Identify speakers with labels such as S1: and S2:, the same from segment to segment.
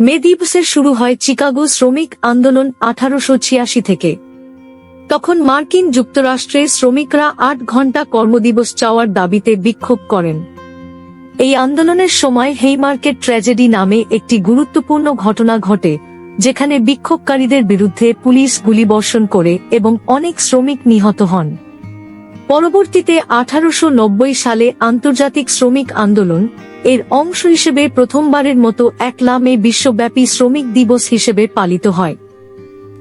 S1: মে দিবসের শুরু হয় চিকাগো শ্রমিক আন্দোলন আঠারোশো ছিয়াশি থেকে। তখন মার্কিন যুক্তরাষ্ট্রে শ্রমিকরা আট ঘণ্টা কর্মদিবস চাওয়ার দাবিতে বিক্ষোভ করেন। এই আন্দোলনের সময় হেইমার্কেট ট্র্যাজেডি নামে একটি গুরুত্বপূর্ণ ঘটনা ঘটে, যেখানে বিক্ষোভকারীদের বিরুদ্ধে পুলিশ গুলিবর্ষণ করে এবং অনেক শ্রমিক নিহত হন। পরবর্তীতে আঠারোশো নব্বই সালে আন্তর্জাতিক শ্রমিক আন্দোলন, এর অংশ হিসেবে প্রথমবারের মতো একলা মে বিশ্বব্যাপী শ্রমিক দিবস হিসেবে পালিত হয়।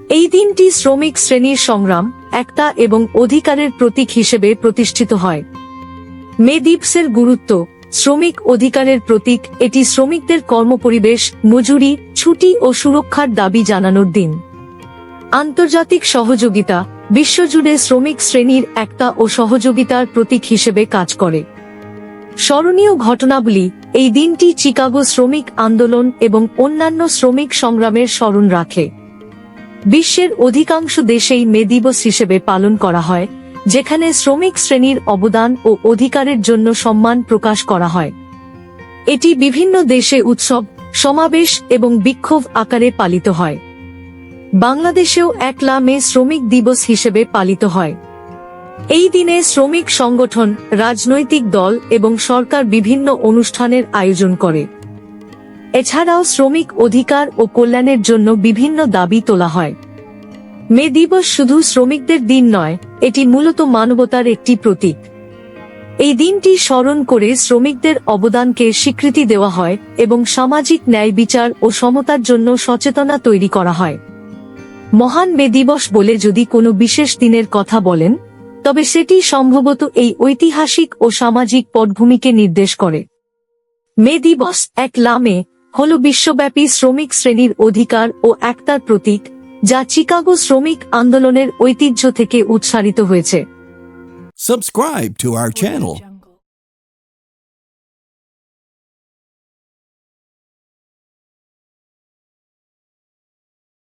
S1: এই দিনটি শ্রমিক শ্রেণির সংগ্রাম, একতা এবং অধিকারের প্রতীক হিসেবে প্রতিষ্ঠিত হয়। মে দিবসের গুরুত্ব, শ্রমিক অধিকারের প্রতীক, এটি শ্রমিকদের কর্মপরিবেশ, মজুরি, ছুটি ও সুরক্ষার দাবি জানানোর দিন। আন্তর্জাতিক সহযোগিতা বিশ্বজুড়ে শ্রমিক শ্রেণির একতা ও সহযোগিতার প্রতীক হিসেবে কাজ করে। স্মরণীয় ঘটনাবলী, এই দিনটি চিকাগো শ্রমিক আন্দোলন এবং অন্যান্য শ্রমিক সংগ্রামের স্মরণ রাখে। বিশ্বের অধিকাংশ দেশেই মে দিবস হিসেবে পালন করা হয়, যেখানে শ্রমিক শ্রেণির অবদান ও অধিকারের জন্য সম্মান প্রকাশ করা হয়। এটি বিভিন্ন দেশে উৎসব, সমাবেশ এবং বিক্ষোভ আকারে পালিত হয়। বাংলাদেশেও একলা মে শ্রমিক দিবস হিসেবে পালিত হয়। এই দিনে শ্রমিক সংগঠন, রাজনৈতিক দল এবং সরকার বিভিন্ন অনুষ্ঠানের আয়োজন করে। এছাড়াও শ্রমিক অধিকার ও কল্যাণের জন্য বিভিন্ন দাবি তোলা হয়। মে দিবস শুধু শ্রমিকদের দিন নয়, এটি মূলত মানবতার একটি প্রতীক। এই দিনটি স্মরণ করে শ্রমিকদের অবদানকে স্বীকৃতি দেওয়া হয় এবং সামাজিক ন্যায় বিচার ও সমতার জন্য সচেতনা তৈরি করা হয়। মহান মে দিবস বলে যদি কোনো বিশেষ দিনের কথা বলেন, তবে সেটি সম্ভবত এই ঐতিহাসিক ও সামাজিক পটভূমিকে নির্দেশ করে। মে দিবস এক লামে হল বিশ্বব্যাপী শ্রমিক শ্রেণির অধিকার ও একতার প্রতীক, যা চিকাগো শ্রমিক আন্দোলনের ঐতিহ্য থেকে উৎসারিত হয়েছে।
S2: Subscribe to our channel